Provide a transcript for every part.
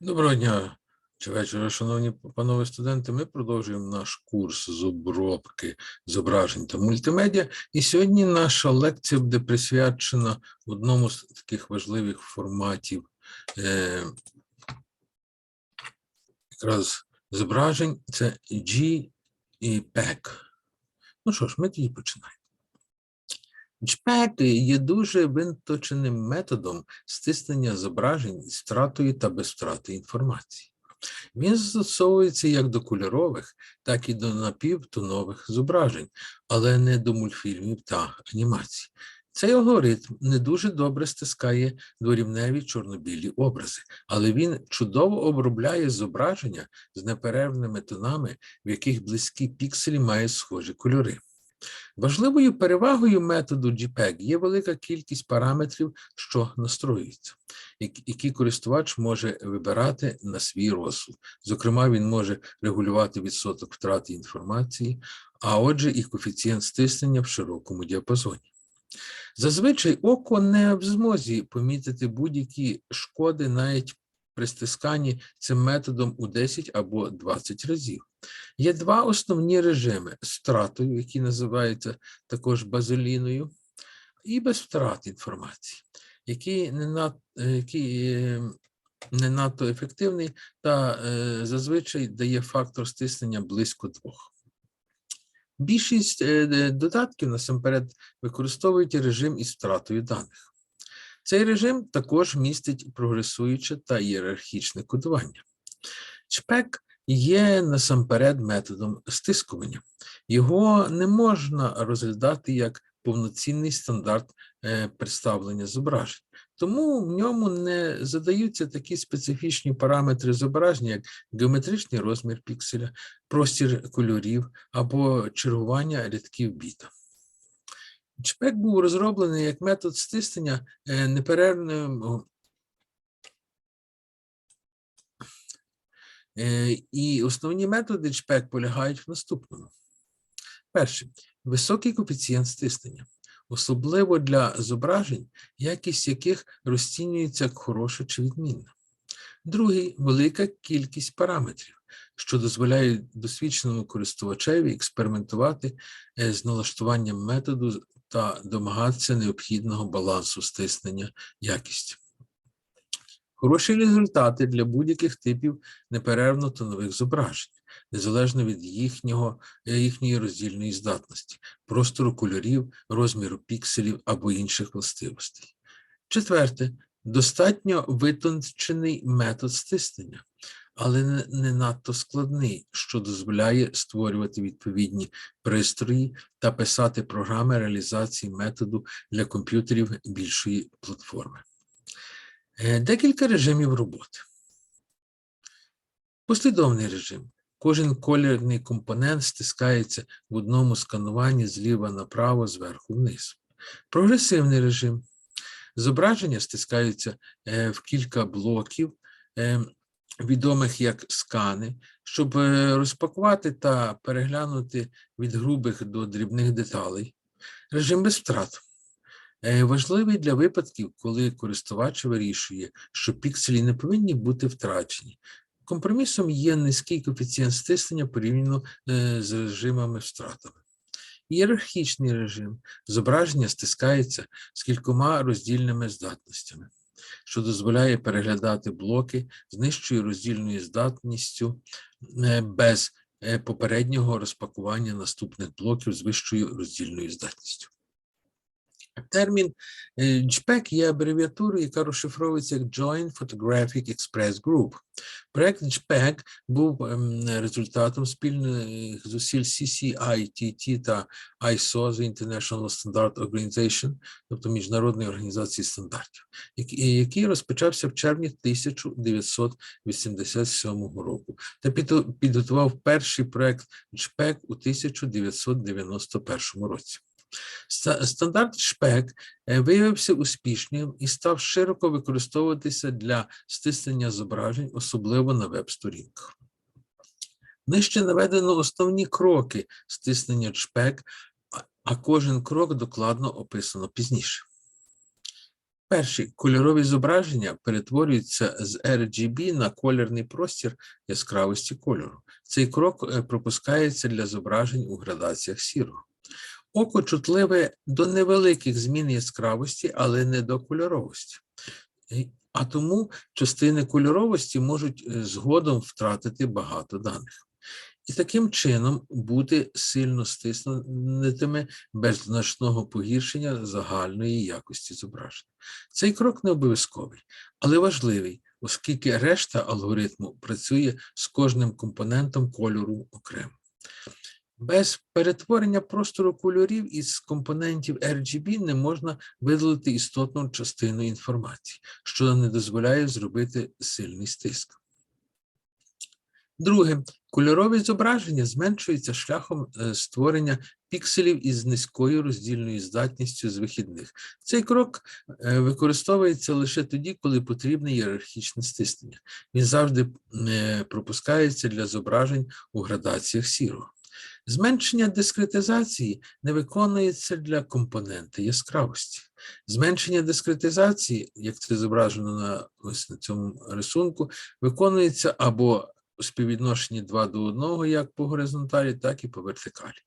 Доброго дня чи вечора, шановні панове студенти. Ми продовжуємо наш курс з обробки зображень та мультимедіа. І сьогодні наша лекція буде присвячена одному з таких важливих форматів е, якраз зображень це JPEG. Ну що ж, ми тоді починаємо. JPEG є дуже винточеним методом стиснення зображень з втратою та без втрати інформації. Він застосовується як до кольорових, так і до напівтонових зображень, але не до мультфільмів та анімацій. Цей алгоритм не дуже добре стискає дворівневі чорнобілі образи, але він чудово обробляє зображення з неперервними тонами, в яких близькі пікселі мають схожі кольори. Важливою перевагою методу JPEG є велика кількість параметрів, що настроюються, які- які користувач може вибирати на свій розсуд. Зокрема, він може регулювати відсоток втрати інформації, а отже, і коефіцієнт стиснення в широкому діапазоні. Зазвичай око не в змозі помітити будь-які шкоди навіть при стисканні цим методом у 10 або 20 разів. Є два основні режими з втратою, які називаються також базоліною, і без втрат інформації, який не, над, е, який, е, не надто ефективний та е, зазвичай дає фактор стиснення близько двох. Більшість додатків насамперед використовують режим із втратою даних. Цей режим також містить прогресуюче та ієрархічне кодування. ЧПЕК є насамперед методом стискування. Його не можна розглядати як повноцінний стандарт е, представлення зображень. Тому в ньому не задаються такі специфічні параметри зображення, як геометричний розмір пікселя, простір кольорів або чергування рядків біта. ЧПЕК був розроблений як метод стиснення е, неперервним І основні методи ЧПЕК полягають в наступному. Перше високий коефіцієнт стиснення, особливо для зображень, якість яких розцінюється як хороша чи відмінна. Другий велика кількість параметрів, що дозволяє досвідченому користувачеві експериментувати е, з налаштуванням методу та домагатися необхідного балансу стиснення якістю. Хороші результати для будь-яких типів неперервно тонових зображень, незалежно від їхнього, е, їхньої роздільної здатності, простору кольорів, розміру пікселів або інших властивостей. Четверте, достатньо витончений метод стиснення, але не, не надто складний, що дозволяє створювати відповідні пристрої та писати програми реалізації методу для комп'ютерів більшої платформи. Е, Декілька режимів роботи. Послідовний режим. Кожен колірний компонент стискається в одному скануванні зліва направо, зверху вниз. Прогресивний режим. Зображення стискаються е, в кілька блоків, е, відомих як скани, щоб розпакувати та переглянути від грубих до дрібних деталей. Режим без втрат. Е, Важливий для випадків, коли користувач вирішує, що пікселі не повинні бути втрачені. Компромісом є низький коефіцієнт стиснення порівняно е, з режимами втратами. Ієрархічний режим зображення стискається з кількома роздільними здатностями, що дозволяє переглядати блоки з нижчою роздільною здатністю е, без попереднього розпакування наступних блоків з вищою роздільною здатністю. Термін е, JPEG є абревіатурою, яка розшифровується як Joint Photographic Express Group. Проект JPEG був ем, результатом спільних зусиль CCITT та ISO the International Standard Organization, тобто Міжнародної організації стандартів, який, який розпочався в червні 1987 року та підготував перший проект JPEG у 1991 році. Ста- Стандарт ШПЕК е, виявився успішним і став широко використовуватися для стиснення зображень, особливо на веб-сторінках. Нижче наведено основні кроки стиснення ШПЕК, а- кожен крок докладно описано пізніше. Перші кольорові зображення перетворюються з RGB на колірний простір яскравості кольору. Цей крок е, пропускається для зображень у градаціях сірого. Око чутливе до невеликих змін яскравості, але не до кольоровості. А тому частини кольоровості можуть е, згодом втратити багато даних. І таким чином бути сильно стиснутими без значного погіршення загальної якості зображення. Цей крок не обов'язковий, але важливий, оскільки решта алгоритму працює з кожним компонентом кольору окремо. Без перетворення простору кольорів із компонентів RGB не можна видалити істотну частину інформації, що не дозволяє зробити сильний стиск. Друге, кольорові зображення зменшуються шляхом е, створення пікселів із низькою роздільною здатністю з вихідних. Цей крок е, використовується лише тоді, коли потрібне ієрархічне стиснення. Він завжди е, пропускається для зображень у градаціях сірого. Зменшення дискретизації не виконується для компоненти яскравості. Зменшення дискретизації, як це зображено на ось на цьому рисунку, виконується або у співвідношенні 2 до 1, як по горизонталі, так і по вертикалі.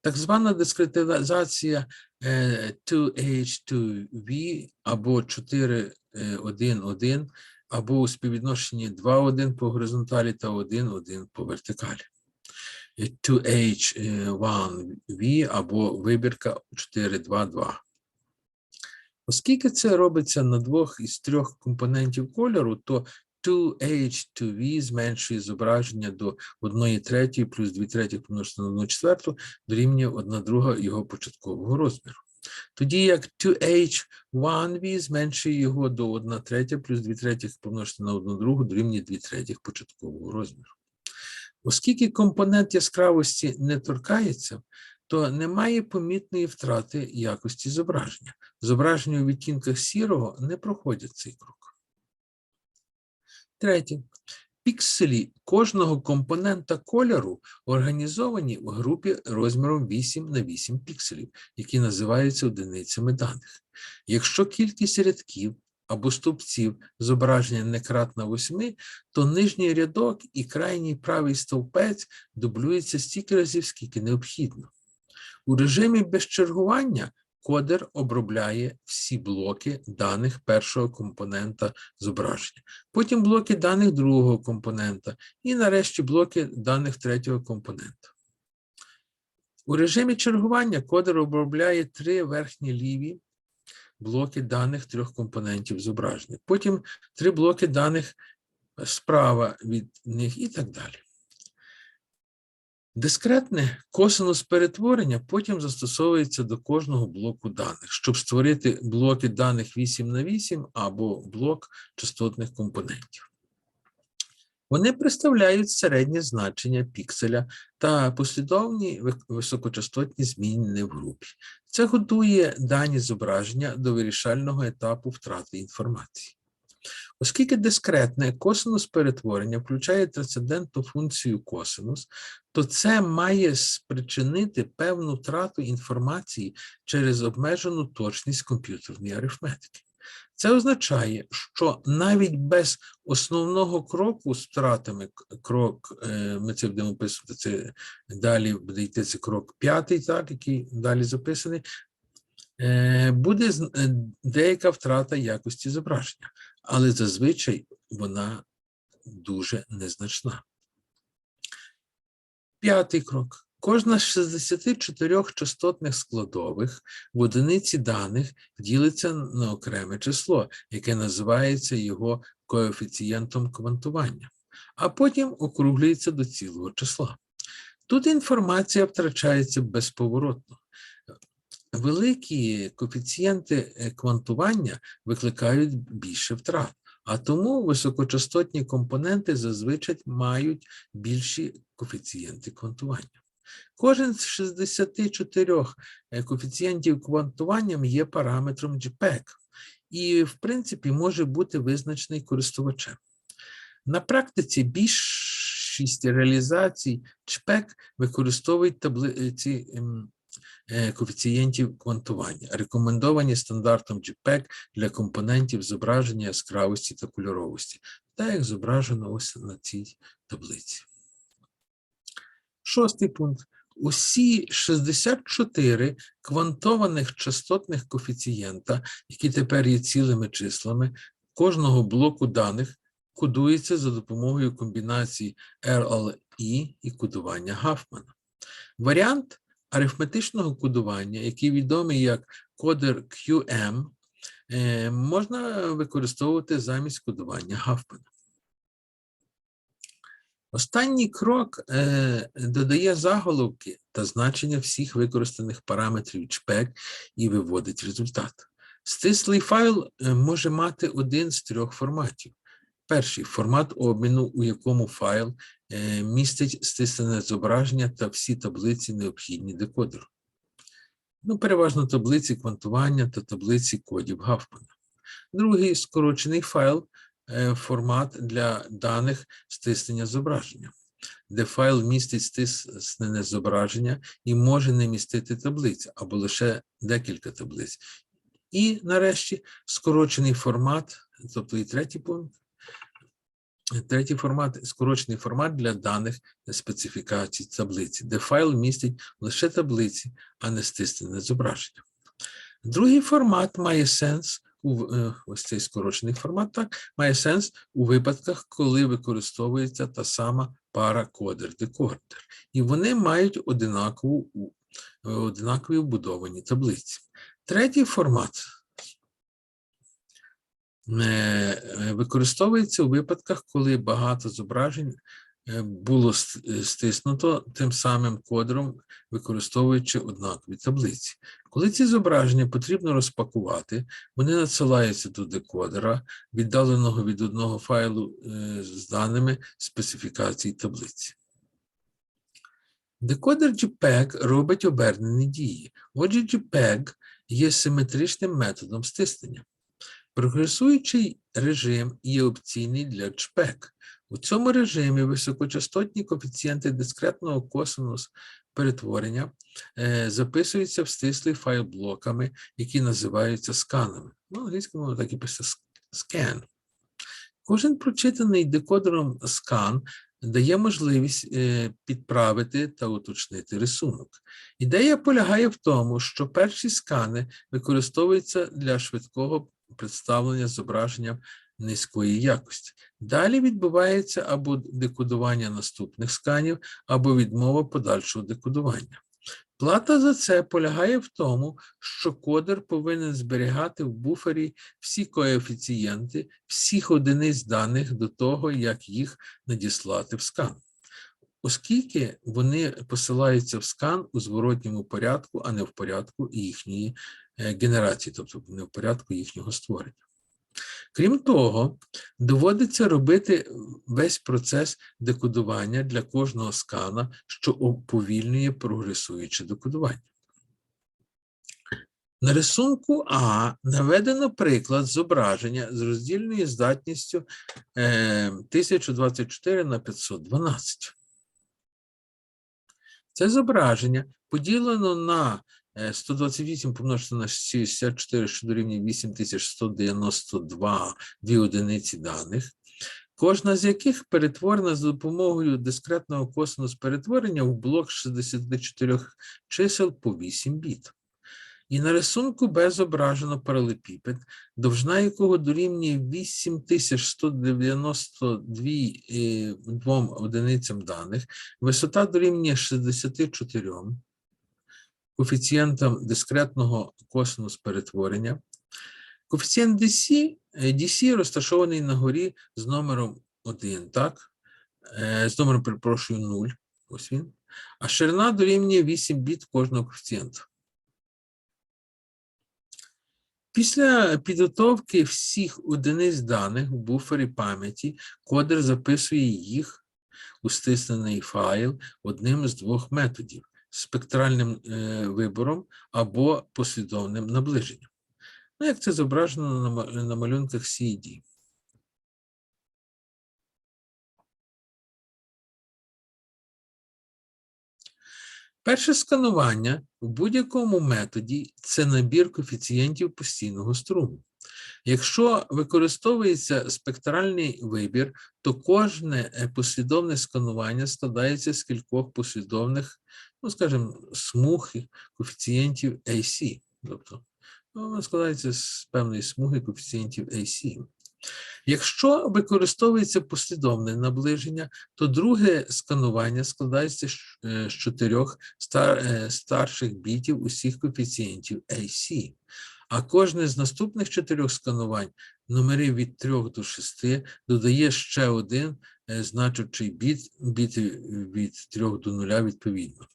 Так звана дискретизація е, 2H2V або 4.1.1, або у співвідношенні 2.1 по горизонталі та 1.1 по вертикалі. 2H1V або вибірка 4.2.2. Оскільки це робиться на двох із трьох компонентів кольору, то 2H2V зменшує зображення до 1 третьої плюс 2 третіх помножити на 1 четверту дорівнює 1 друга його початкового розміру. Тоді як 2H1V зменшує його до 1 третя плюс 2 третіх помножити на 1 другу дорівнює 2 третіх початкового розміру. Оскільки компонент яскравості не торкається, то немає помітної втрати якості зображення. Зображення у відтінках сірого не проходять цей крок. Третє. Пікселі кожного компонента кольору організовані в групі розміром 8 на 8 пікселів, які називаються одиницями даних. Якщо кількість рядків або стовпців зображення не кратна 8, то нижній рядок і крайній правий стовпець дублюється стільки разів, скільки необхідно. У режимі без чергування кодер обробляє всі блоки даних першого компонента зображення, потім блоки даних другого компонента і нарешті блоки даних третього компонента. У режимі чергування кодер обробляє три верхні ліві блоки даних трьох компонентів зображення, потім три блоки даних справа від них і так далі. Дискретне косинус перетворення потім застосовується до кожного блоку даних, щоб створити блоки даних 8 на 8 або блок частотних компонентів. Вони представляють середнє значення пікселя та послідовні високочастотні зміни в групі. Це готує дані зображення до вирішального етапу втрати інформації. Оскільки дискретне косинус перетворення включає трансцендентну функцію косинус, то це має спричинити певну втрату інформації через обмежену точність комп'ютерної арифметики. Це означає, що навіть без основного кроку з втратами крок, е, ми це будемо описувати, це далі буде йти це крок п'ятий, так, який далі записаний, е, буде е, деяка втрата якості зображення, але зазвичай вона дуже незначна. П'ятий крок. Кожна з 64 частотних складових в одиниці даних ділиться на окреме число, яке називається його коефіцієнтом квантування, а потім округлюється до цілого числа. Тут інформація втрачається безповоротно. Великі коефіцієнти е, квантування викликають більше втрат, а тому високочастотні компоненти зазвичай мають більші коефіцієнти квантування. Кожен з 64 е, коефіцієнтів квантування є параметром JPEG і, в принципі, може бути визначений користувачем. На практиці більшість реалізацій JPEG використовують таблиці ем, е, коефіцієнтів квантування, рекомендовані стандартом JPEG для компонентів зображення яскравості та кольоровості, так як зображено ось на цій таблиці. Шостий пункт. Усі 64 квантованих частотних коефіцієнта, які тепер є цілими числами, кожного блоку даних кодується за допомогою комбінації RLE і кодування Гафмана. Варіант арифметичного кодування, який відомий як кодер QM, е, можна використовувати замість кодування Гафмана. Останній крок е, додає заголовки та значення всіх використаних параметрів JPEG і виводить результат. Стислий файл е, може мати один з трьох форматів. Перший формат обміну, у якому файл е, містить стислене зображення та всі таблиці, необхідні декодеру. Ну, переважно таблиці квантування та таблиці кодів Гафмана. Другий скорочений файл формат для даних стиснення зображення, де файл містить стиснене зображення і може не містити таблиць або лише декілька таблиць. І нарешті скорочений формат, тобто і третій пункт. Третій формат скорочений формат для даних специфікацій таблиці, де файл містить лише таблиці, а не стиснене зображення. Другий формат має сенс у е, ось цей скорочений формат, так має сенс у випадках, коли використовується та сама пара кодер-декодер, і вони мають одинакову е, одинакові вбудовані таблиці. Третій формат е, використовується у випадках, коли багато зображень було стиснуто тим самим кодером, використовуючи однакові таблиці. Коли ці зображення потрібно розпакувати, вони надсилаються до декодера, віддаленого від одного файлу е, з даними специфікацій таблиці. Декодер JPEG робить обернені дії. Отже, JPEG є симетричним методом стиснення. Прогресуючий режим є опційний для JPEG. У цьому режимі високочастотні коефіцієнти дискретного косинус перетворення е, записуються в стислий файл блоками, які називаються сканами. Ну, англійською мовою так і пише scan. Кожен прочитаний декодером скан дає можливість е, підправити та уточнити рисунок. Ідея полягає в тому, що перші скани використовуються для швидкого представлення зображення низької якості. Далі відбувається або декодування наступних сканів, або відмова подальшого декодування. Плата за це полягає в тому, що кодер повинен зберігати в буфері всі коефіцієнти всіх одиниць даних до того, як їх надіслати в скан. Оскільки вони посилаються в скан у зворотньому порядку, а не в порядку їхньої е, генерації, тобто не в порядку їхнього створення. Крім того, доводиться робити весь процес декодування для кожного скана, що уповільнює прогресуюче декодування. На рисунку А наведено приклад зображення з роздільною здатністю е, 1024 на 512. Це зображення поділено на 128 помножити на 64, що дорівнює 8192 дві одиниці даних, кожна з яких перетворена за допомогою дискретного косинус перетворення в блок 64 чисел по 8 біт. І на рисунку Б зображено паралепіпед, довжина якого дорівнює 8192 одиницям даних, висота дорівнює 64, коефіцієнтом дискретного косинус перетворення. Коефіцієнт DC, DC розташований на горі з номером 1, так? Е, з номером, перепрошую, 0. Ось він. А ширина дорівнює 8 біт кожного коефіцієнту. Після підготовки всіх одиниць даних в буфері пам'яті кодер записує їх у стиснений файл одним з двох методів спектральним е, вибором або послідовним наближенням. Ну, як це зображено на, малюнках CED. Перше сканування в будь-якому методі це набір коефіцієнтів постійного струму. Якщо використовується спектральний вибір, то кожне е, послідовне сканування складається з кількох послідовних, ну, скажімо, смуг коефіцієнтів AC. Тобто, ну, воно складається з певної смуги коефіцієнтів AC. Якщо використовується послідовне наближення, то друге сканування складається з е, чотирьох стар, е, старших бітів усіх коефіцієнтів AC. А кожне з наступних чотирьох сканувань, номери від 3 до 6, додає ще один е, значущий біт, від 3 до 0 відповідно.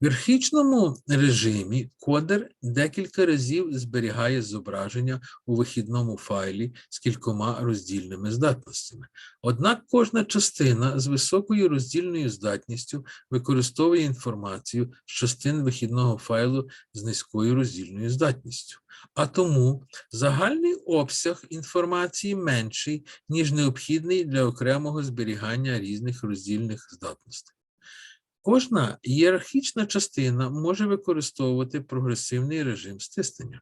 В ієрархічному режимі кодер декілька разів зберігає зображення у вихідному файлі з кількома роздільними здатностями. Однак кожна частина з високою роздільною здатністю використовує інформацію з частин вихідного файлу з низькою роздільною здатністю. А тому загальний обсяг інформації менший, ніж необхідний для окремого зберігання різних роздільних здатностей. Кожна ієрархічна частина може використовувати прогресивний режим стиснення.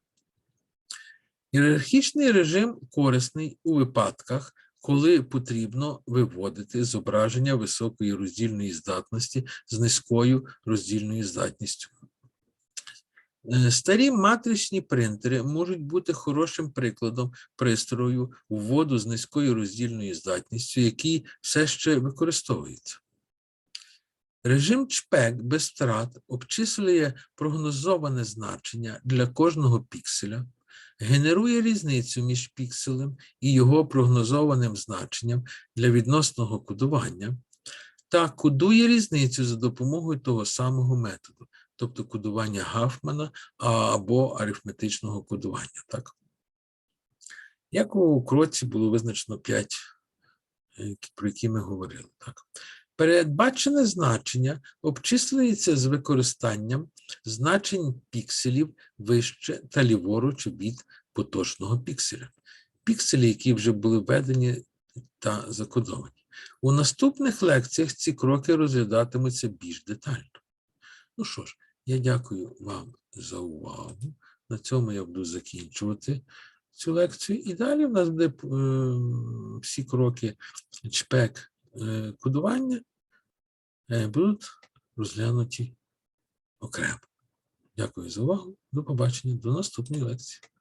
Ієрархічний режим корисний у випадках, коли потрібно виводити зображення високої роздільної здатності з низькою роздільною здатністю. Е, Старі матричні принтери можуть бути хорошим прикладом пристрою вводу з низькою роздільною здатністю, який все ще використовується. Режим ЧПЕК без втрат обчислює прогнозоване значення для кожного пікселя, генерує різницю між пікселем і його прогнозованим значенням для відносного кодування та кодує різницю за допомогою того самого методу, тобто кодування Гафмана або арифметичного кодування. Так? Як у кроці було визначено 5, про які ми говорили. Так? Передбачене значення обчислюється з використанням значень пікселів вище та ліворуч від поточного пікселя. Пікселі, які вже були введені та закодовані. У наступних лекціях ці кроки розглядатимуться більш детально. Ну що ж, я дякую вам за увагу. На цьому я буду закінчувати цю лекцію. І далі в нас буде е, всі кроки чпек е, кодування будуть розглянуті окремо. Дякую за увагу. До побачення, до наступної лекції.